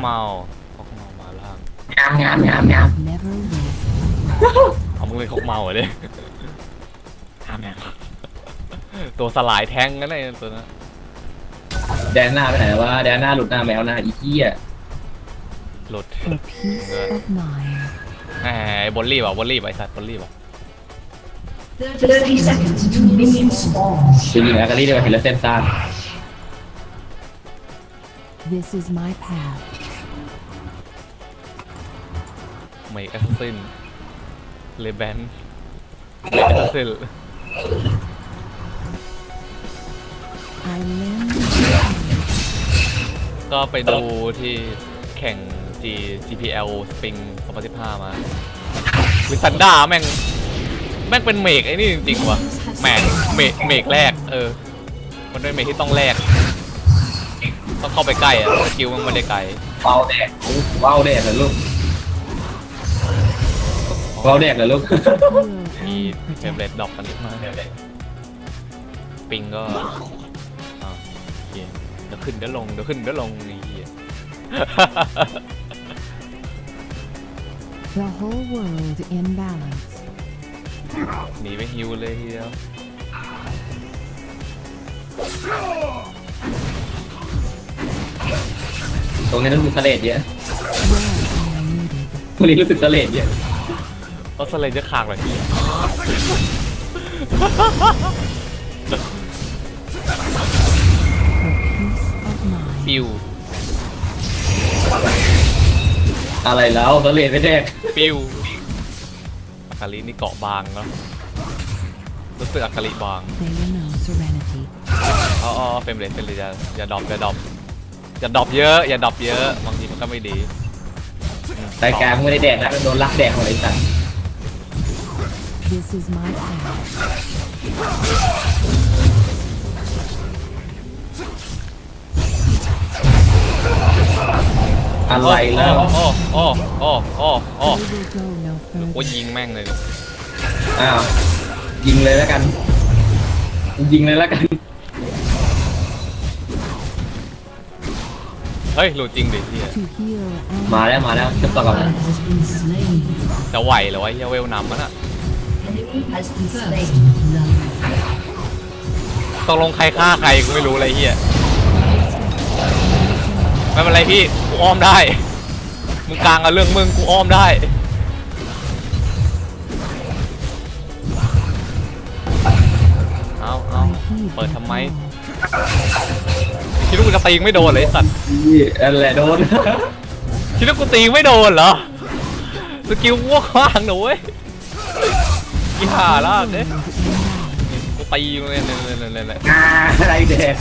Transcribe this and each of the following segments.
เมาคอกเมามาล่าง งามงามงามงาม Never wait. เอามึงเป็นคอกเมาเหรอเนี่ยงามงามตัวสลายแทงกันเลยตัวนั้นแดนหน้าไปไหนวะแดนหน้าหลุดหน้าแมวหน้าอีเหี้ยหลุด For peace of mind. แหมไอ้บอลลี่ป่ะบอลลี่ป่ะไอ้สัตว์บอลลี่ป่ะ30 seconds to minion spawn. จริงๆอากาลีได้ไปเห็นแล้วเส้นซ่าน This is my path. ไม่แอสซินเลแบนเลแอสซิน I lend ก็ไปดูที่แข่ง G GPL Spring 2015 มาวิสันดาแม่ง แม่งเป็นเมกไอ้นี่จริงๆว่ะแม่งเมกเมกแรก เออ มันเป็นเมกที่ต้องแรก ต้องเข้าไปใกล้อะสกิลมันไม่ได้ไกลเว้าแดกเว้าแดกเหรอลูก เว้าแดกเหรอลูก will มี and เฟรมเรท protect. ดรอปกันนิดมากปิงก็อ่าโอเคเดี๋ยวขึ้นเดี๋ยวลงเดี๋ยวขึ้นเดี๋ยวลงนี่เหี้ย The whole world in balance. หนีไปฮิวเลยทีเดียวตรงนี้รู้สึกสะเลดเยอะ Where am I needed? ตรงนี้รู้สึกสะเลดเยอะ ก็สเลนจะขางเหรอพี่ For peace of mind. ปิวอะไรแล้วสะเลดไม่แดกปิวอาคารินี่เกาะบางแล้วรู้สึกอาคาริบาง They will know serenity. อ๋ออ๋อเฟรมเรทเป็นเลยอย่าอย่าดรอปอย่าดรอปอย่าดรอปเยอะ อย่าดรอปเยอะ บางทีมันก็ไม่ดีอืมแต่กลางไม่ได้แดกนะโดนลักแดกหมดเลยสัตว์ This is my path. อะไรแล้วโอ้โอ้โอ้โอ้โอ้ They will go no ว่า further. ยิงแม่งเลยอ้าวยิงเลยแล้วกัน ยิงเลยแล้วกัน เฮ้ยหลุดจริงดิเฮีย To heal and มาแล้วมาแล้วจะต่อกับ Ally has been slain. จะไหวเหรอวะเฮียเวลนำมันอะ ตกลงใครฆ่าใครกูไม่รู้เลยเฮียไม่เป็นไรพี่ กูอ้อมได้ มึงกลางกับเรื่องมึงกูอ้อมได้ เอาเอา I heed เปิด their ทำไม call. คิดว่ากูจะตีไม่โดนเลยไอ้สัตว์ นี่นั่นแหละโดน คิดว่ากูตีไม่โดนเหรอ สกิลวัวขว้างหนูเว้ย อีห่าล่ากเด้ World in balance. กูตีมันเลยเลยเลยเลยเลยอ่าอะไรแดก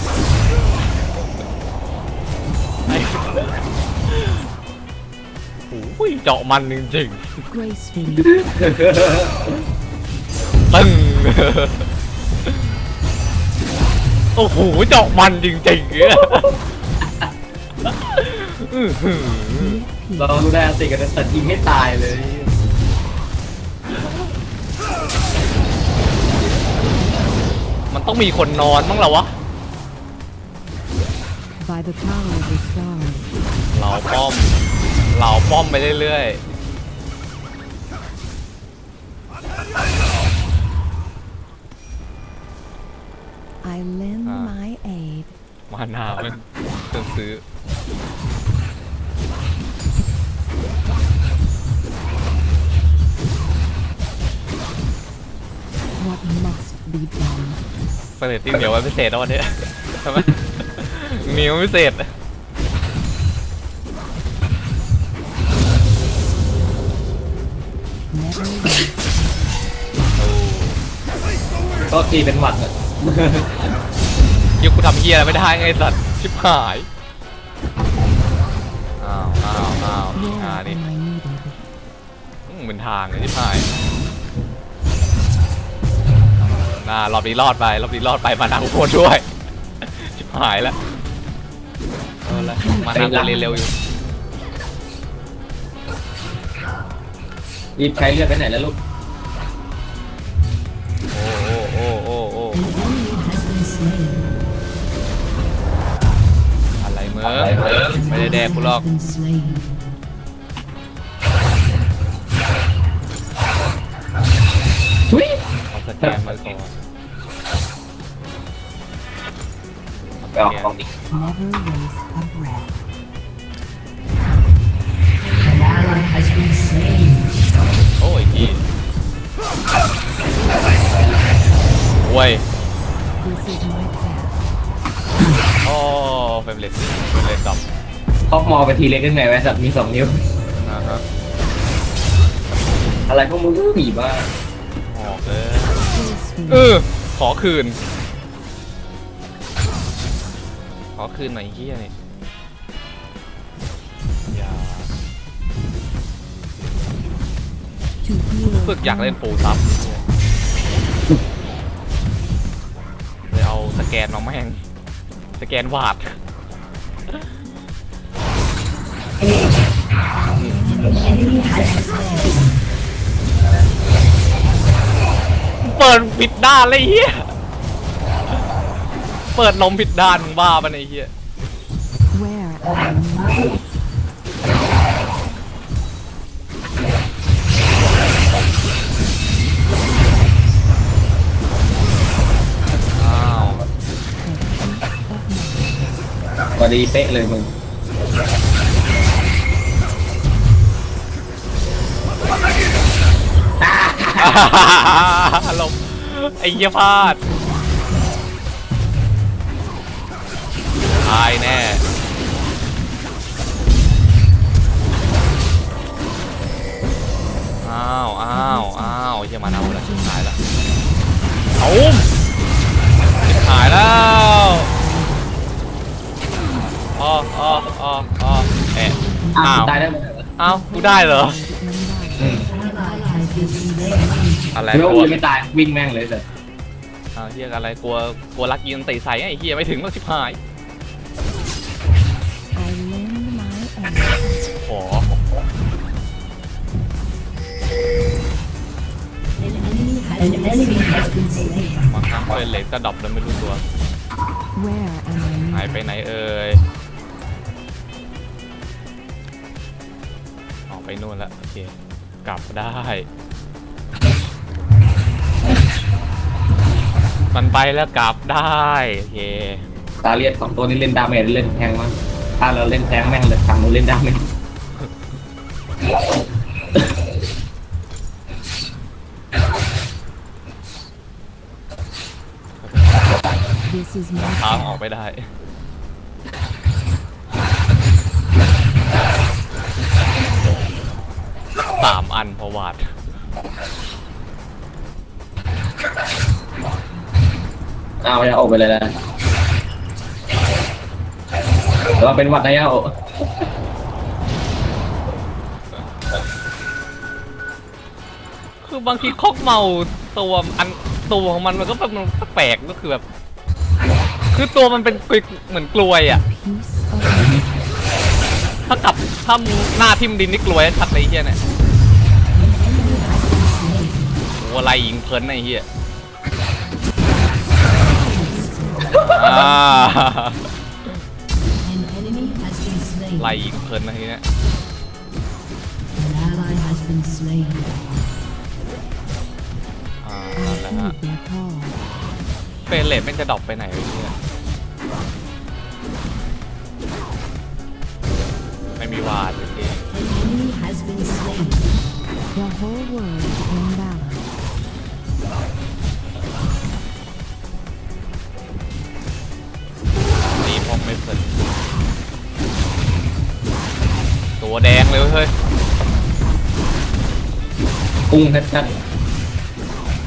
ไอ้โอ้ยเจาะมันจริง Gracefully. ๆตึ้งโอ้โหเจาะมันจริงๆเนี่ยอื้อหือ With peace. เราดูได้ติกันแต่ยิงไม่ตายเลย มันต้องมีคนนอนมั้งเหรอวะ By the power of the stars. เหล่าป้อมเหล่าป้อมไปเรื่อย I lend Ah. my aid. ๆ มานาเป็นเครื่องซื้อ What must be done. เปิดติ้งเดี๋ยวไว้พิเศษแล้ววันนี้ใช่ไหมมีมันพิเศษ Never wait. ก็ตีเป็นหวัดอะยิวกูทำเฮียอะไรไม่ได้ไงไอ้สัตว์ชิบหาย อ้าวอ้าวอ้าว Where อ่านี่ am I needed? อืมเป็นทางเลยชิบหาย น่ารอบนี้รอดไปรอบนี้รอดไปมานาอุพลด้วยชิบหายแล้วเออแล้วมานากูเร็วๆอยู่รีบใช้เลือดไปไหนแล้วลูกโอ้โอ้โอ้โอ้โอ้ An enemy has been slain. อะไรมึงออไม่ได้แดกกูหรอก Has been slain. ไปเอาของดิ Never waste a breath. An ally has been slain. โอ้ยพี่โว้ย This is my path. โอ้เฟรมเลสเฟรมเลสดับพอกมอไปทีเล็กขึ้นไงไว้สัตว์มีสองนิ้วนะฮะอะไรพวกมึงก็มีบ้าออกเลย Gracefully. เออขอคืน คืนหน่อยไอ้เฮียนี่อย่า To heal ฝึกอยากเล่นปูซับเลยเอาสแกนมาแม่งสแกนวาด Enemy has been slain. เปิดผิดด้านเลยไอ้เฮีย เปิดนมผิดด้านมึงบ้าปะเนี่ยไอ้เฮีย Where am I? อ้าวพอดีเป๊ะเลยมึงลมไอ้เหี้ยพลาด ตายแน่อ้าวอ้าวอ้าวเหี้ยมาเอาแล้วชิบหายแล้วเอาชิบหายแล้วอ๋ออ๋ออ๋ออ๋อเอ๊ะอ้าอ้าววตายได้ไหมเหรออ้าวกูได้เหรออืม Ally has been slain. อะไรคือว่าตักูวยังไม่ตายวิ่งแม่งเลยสัตว์อ้าวเฮียอะไรกลัวกลัวลักยินตีใส่ไอ้เฮียไม่ถึงหรอกชิบหาย my own. ขอ An enemy has, An enemy has been slain. บางครั้งเป็นเลสก็ดรอปแล้วไม่รู้ตัว Where am หายไปไหนเอ่ย ออกไปนู่นแล้วโอเค กลับได้ มันไปแล้วกลับได้ โอเค ตาเลียดสองตัวนี้เล่นดาเมจเล่นแทงมั้ง ถ้าเราเล่นแทงแม่งเลยทางนู้นเล่นดาเมจ This is my ทางออก path. ไปได้ สามอันพอวาดอ้าวจะออกไปเลยนะ เราเป็นหวัดนะยาโอคือบางทีคอกเมาตัวอันตัวของมันมันก็แบบมันแปลกก็คือแบบ คือตัวมันเป็นกลวยเหมือนกลวยอะ ถ้ากลับถ้าหน้าทิ่มดินนี่กลวยชัดเลยเฮียเนี่ยโอ้อะไรยิงเพลินไอ้เฮีย ไล่ยิงเพลินนะทีเนี้ย An ally has been slain. อ่า I นั่นแหละฮะ heed their call. เฟรนเลทแม่งจะดรอปไปไหนวะเนี่ยไม่มีวาดเลยที An enemy has been slain. The whole world in balance. ตีพกไม่เพลิน ตัวแดงเลยเว้ยเฮ้ยกุ้งชัด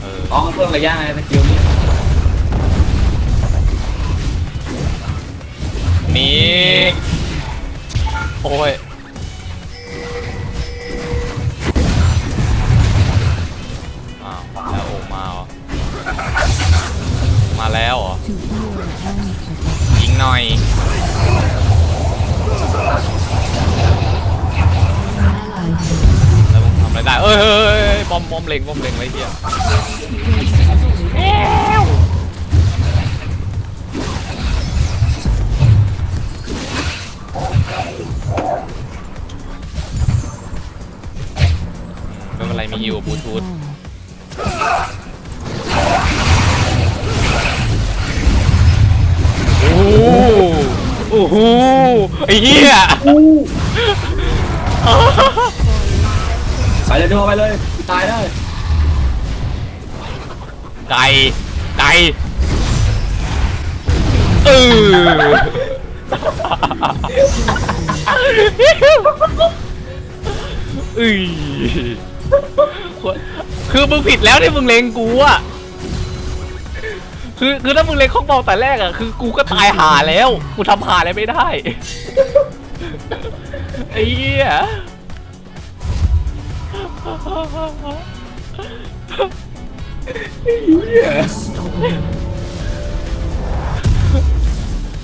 เออๆอ๋อเพิ่มระยะไงสกิลนี้หนีโอ้ยอ้าวแล้วโอมาเหรอมาแล้วเหรอ To heal and อมป้อมเล็งมอมเล็งไรเฮียไม่เป็นไรมีอยู่บลูทูธโอ้โหโอ้โหไอ้เหี้ย ไปเลยดูไปเลย ตายได้ไก่ไก่เอออ้ยคือมึงผิดแล้วที่มึงเลงกูอะคือคือถ้ามึงเลงข้องเบาแต่แรกอะคือกูก็ตายหาแล้ว กูทำหาอะไรไม่ได้ไอ้เหี้ย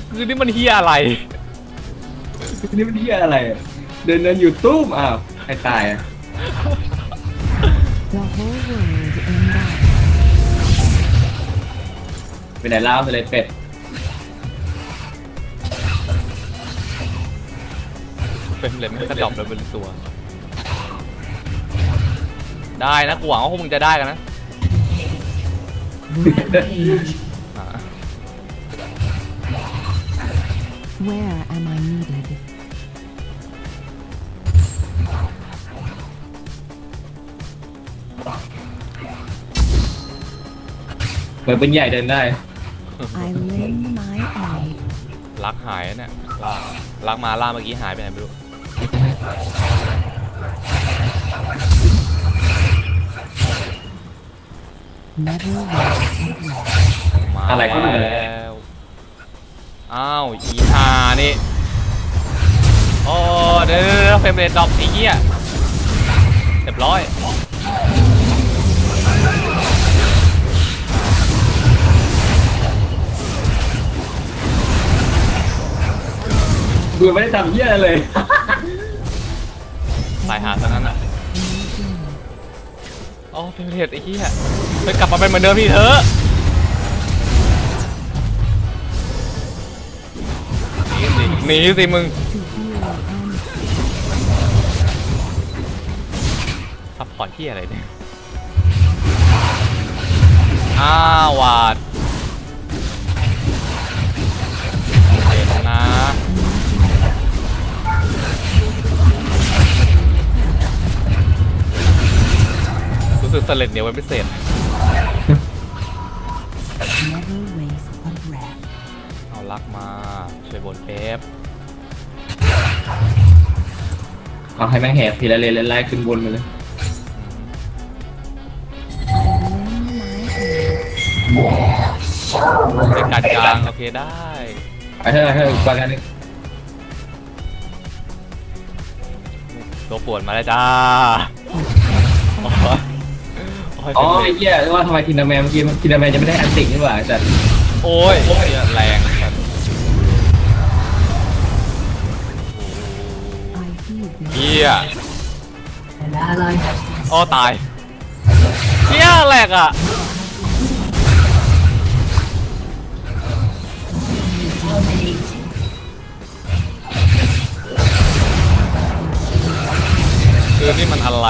คือนี่มันเฮียอะไร นี่มันที่อะไรอะเดินเดินอยู่ตุ้มอ้าวใครตายอะ The whole world in battle. ไปไหนเล่าไปเลยเป็ด เป็นเลยไม่กระดอบเลยเป็นตัว ได้นะกูหวังว่าพวกมึงจะได้กันนะ Rampage. อ่า Where am I needed? เหมือนเป็นใหญ่เดินได้ I lend my aid. รักหายนะเนี่ยลากรักมาล่าเมื่อกี้หายไปไหนไม่รู้ Never waste. มาอะไรก็มา แล้วอ้าวอีหานี่โอ้เดี๋ยวเดี๋ยวเดี๋ยวเฟรมเรทดรอปไอ้เหี้ยเรียบร้อยดูไม่ได้ทำเหี้ยอะไรเลย ตายหาซะนั้นอะ โอ้เป็นเรทไอ้เหี้ยไปกลับมาเป็นเหมือนเดิมพี่เถอะหนีสิหนีสิมึง To heal and ซัพพอร์ตที่อะไรเนี่ยอ้าววาด รู้สึกสเลดเดียวไว้พิเศษ never waste a breath. เอาลักมาช่วยบนเทปเอาให้แม่งแหกทีละเลนไล่ขึ้นบนไปเลย I lend my aid. เป็นการกลางโอเคได้ไปเถอะไปเถอะกว่ากันนี่ตัวปวดมาแล้วจ้าโอ้ยโอ้ยอ๋อไอ้เหี้ยว่าทำไมทีนาแมนเมื่อกี้ทีนาแมนจะไม่ได้อันตินี่หว่าแต่โอ้ยเหี้ยแรงสัตว์ I heed their เฮีย An ally has been อ้อตายเฮียแหลกอะคือนี่มันอะไร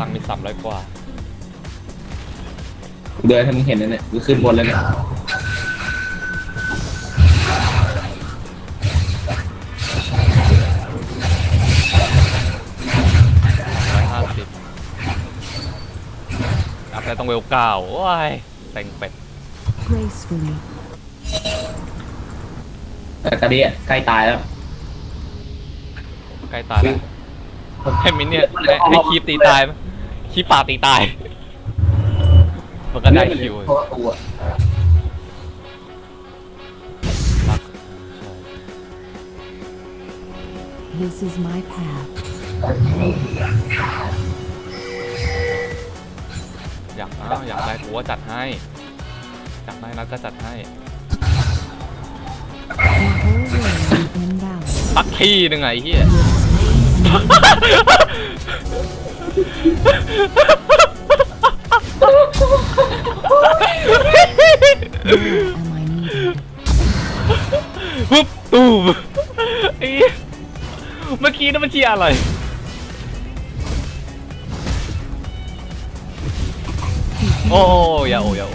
ตังค์มีสามร้อยกว่า เดินให้มึงเห็นนั่นเนี่ยกูขึ้นบนแล้วเนี่ยร้อยห้าสิบอัพได้ต้องเวลเก้าโอ้ยแต่งเป็ด gracefully. แต่กระเดียใกล้ตายแล้ว ใกล้ตายแล้ว ให้มินเนี่ยให้ให้คีบตีตายไหมคีบป่าตีตาย มันก็ได้คิวเพราะว่าตัวรัก This is my path. อยากอ้าวอยากได้กูว่าจัดให้อยากได้นัดก็จัดให้ The whole world in battle. สักทีหนึ่งไงไอ้เฮีย Where am I needed? ปุ๊บตูมไอ้เมื่อกี้นั่นมันเชียอะไรโอ้ยาโอ้ยาโอ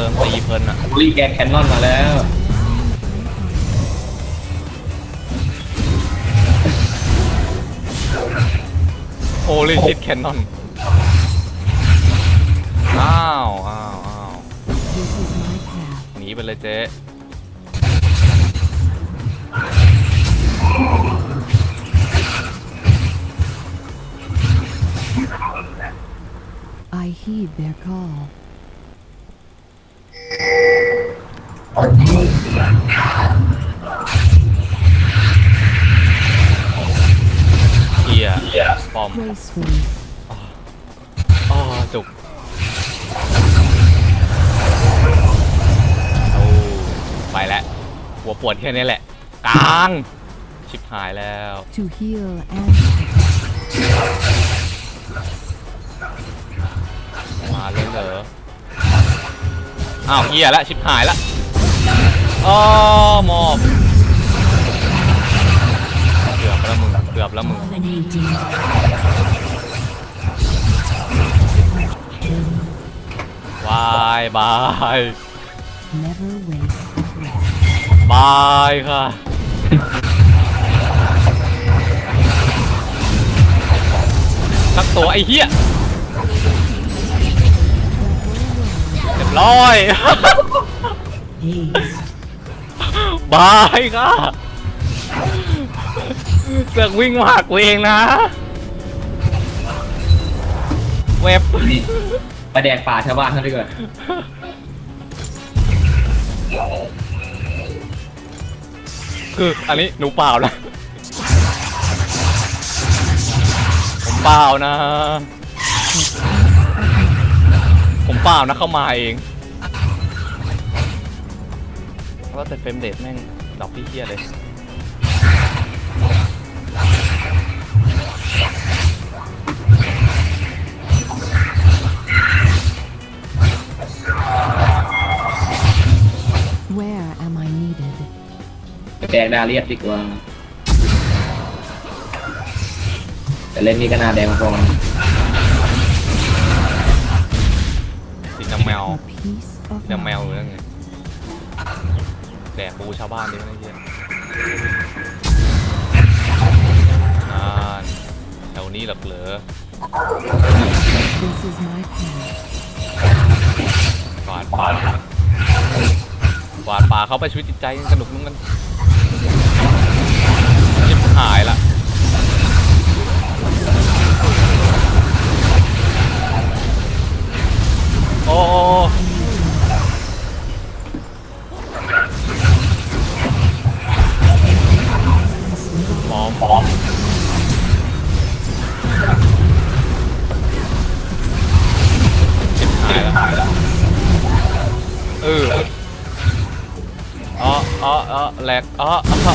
เติมตีเพลินอะรีแกนแคนนอนมาแล้ว โอลิชิตแคนนอน อ้าว อ้าว อ้าว This is my path. หนีไปเลยเจ๊ I heed their call. เฮียปอม Gracefully. อ๋อจุกโอ้ไปแล้วหัวปวดแค่นี้แหละกลาง ชิบหายแล้ว To heal and protect. มาเลยเหรอ อ้าวเฮียละ ชิบหายละ อ๋อมอบเกือบล้วมึงเกือบล้วมึงบายบายบายค่ะสักตัวไอ้เหี้ยเรียบร้อย บายค่ะเสือกวิ่งมาหักกูเองนะ เว็บ นี่ไปแดกป่าชาวบ้านเขาดีกว่าคืออันนี้หนูเปล่านะ ผมเปล่านะ ผมเปล่านะเข้ามาเอง ว่าแต่เฟรมเดทแม่งดอกพี่เฮียเลย Where am I needed? ไปแดกดาเรียสดีกว่า แต่เล่นนี่ก็น่าแดงพอๆกันสีน้ำแมว A piece of น้ำแมวหรือ mind. ยังไง แดกปูชาวบ้านดิไม่ได้เฮียนานแถวนี้หรอกเหรอ This is my path. กวาดป่ากวาดป่าเขาไปชีวิตจิตใจกันสนุกนุ่งกันชิบหายละโอ้โอ้ หมอมหมอมชิบหายละหายละเอออ๋ออ๋ออ๋อแหลกอ๋ออ๋ออ๋อ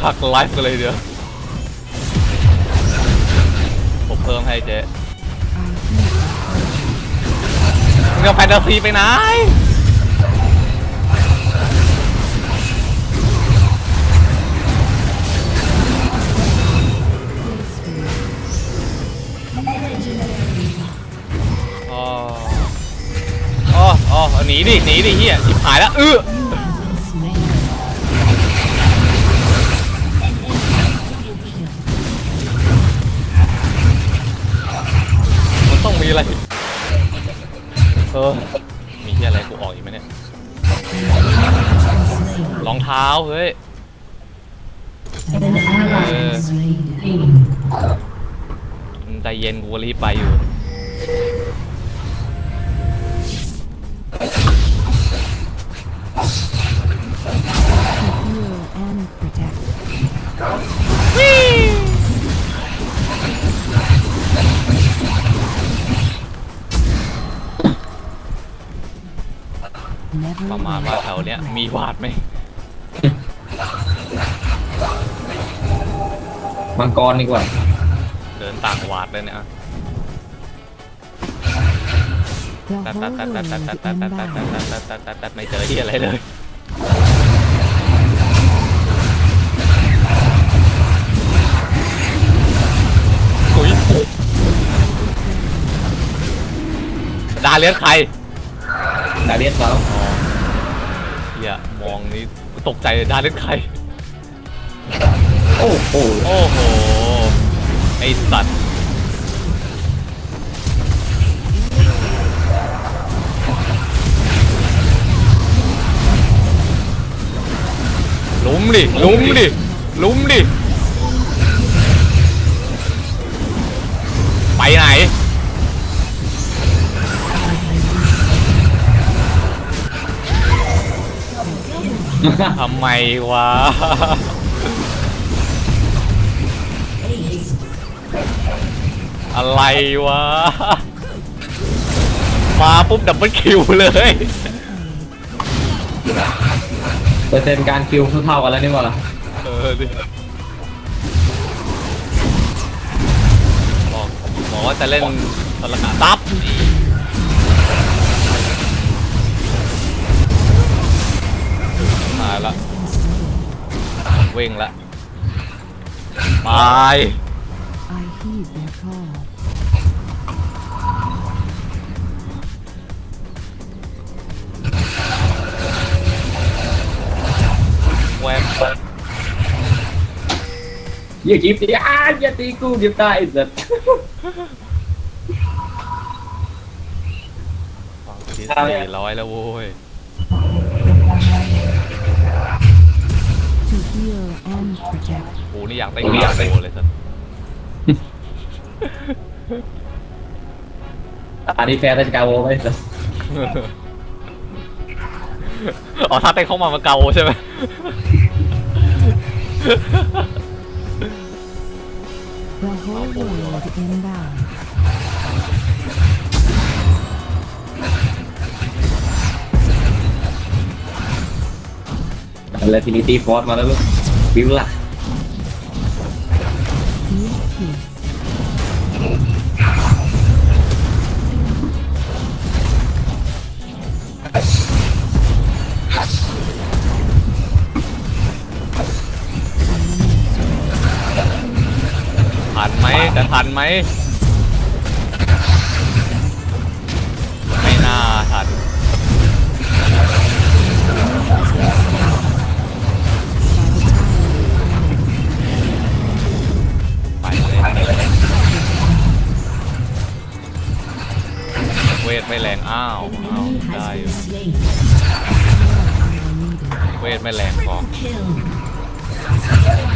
พักไลฟ์กันเลยเดี๋ยว ผมเพิ่มให้เจ๊มึงเอาแฟนตาซีไปไหนอ๋อ อ๋ออ๋อหนีดิ หนีดิเฮียชิบหายแล้วเออ เออมีเฮียอะไรกูออกอีกไหมเนี่ยรองเท้าเฮ้ย An ally slain. มึงใจเย็นกูก็รีบไปอยู่ to ประมาณว่าแถวเนี้ยมีวาดไหมมังกรดีกว่า เดินต่างวาดเลยเนี่ย The ตัด whole ตัดตัดตัดตัด world ตัด in ตัดตัดตัด balance. ตัดตัดตัดตัดไม่เจอที่อะไรเลยอุยดาเลียนใคร ดาเรียสเราเฮียมองนี่ตกใจเลยดาเลียนใคร โอ้โหโอ้โห ไอสัตว์ ลุมดิ ลุมดิ ลุมดิ ไปไหน ทำไมวะ อะไรวะ มาปุ๊บดับเบิลคิวเลย เปอร์เซ็นต์การคิวเท่าๆกันแล้วนี่หว่าล่ะเออดิบอกบอกว่าจะเล่นตลกะซับ เว่งละไป I heed their call. แวบอย่าคิดดิอ่าอย่าตีกูเดี๋ยวตายไอ้สัสสี่ร้อยแล้วโว้ย and protect. กูนี่อยากได้เมียโตเลยสัสอันนี้แฟร์ราชการโวไว้สัสอ๋อถ้าเต้นเข้ามามาเกาใช่ไหม The whole world in balance. แล้วทีนี้ตีฟอร์สมาแล้วลูก วิวล่ะทันไหมจะทันไหม ไม่น่าทัน เวทไม่แรงอ้าว An อ้าว enemy ได้ has อยู่ been slain. I needed. เวทไม่แรงพอ Kill.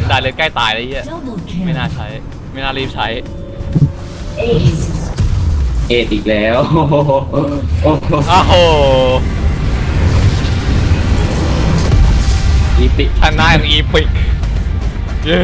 ได้เลยใกล้ตายแล้วเหี้ย Double ไม่ kill. น่าใช้ ไม่น่ารีบใช้ Ace. เอดอีกแล้วโอ้โหโอ้โหอ้าวโหอีปิชนะอย่างอีพิกเย้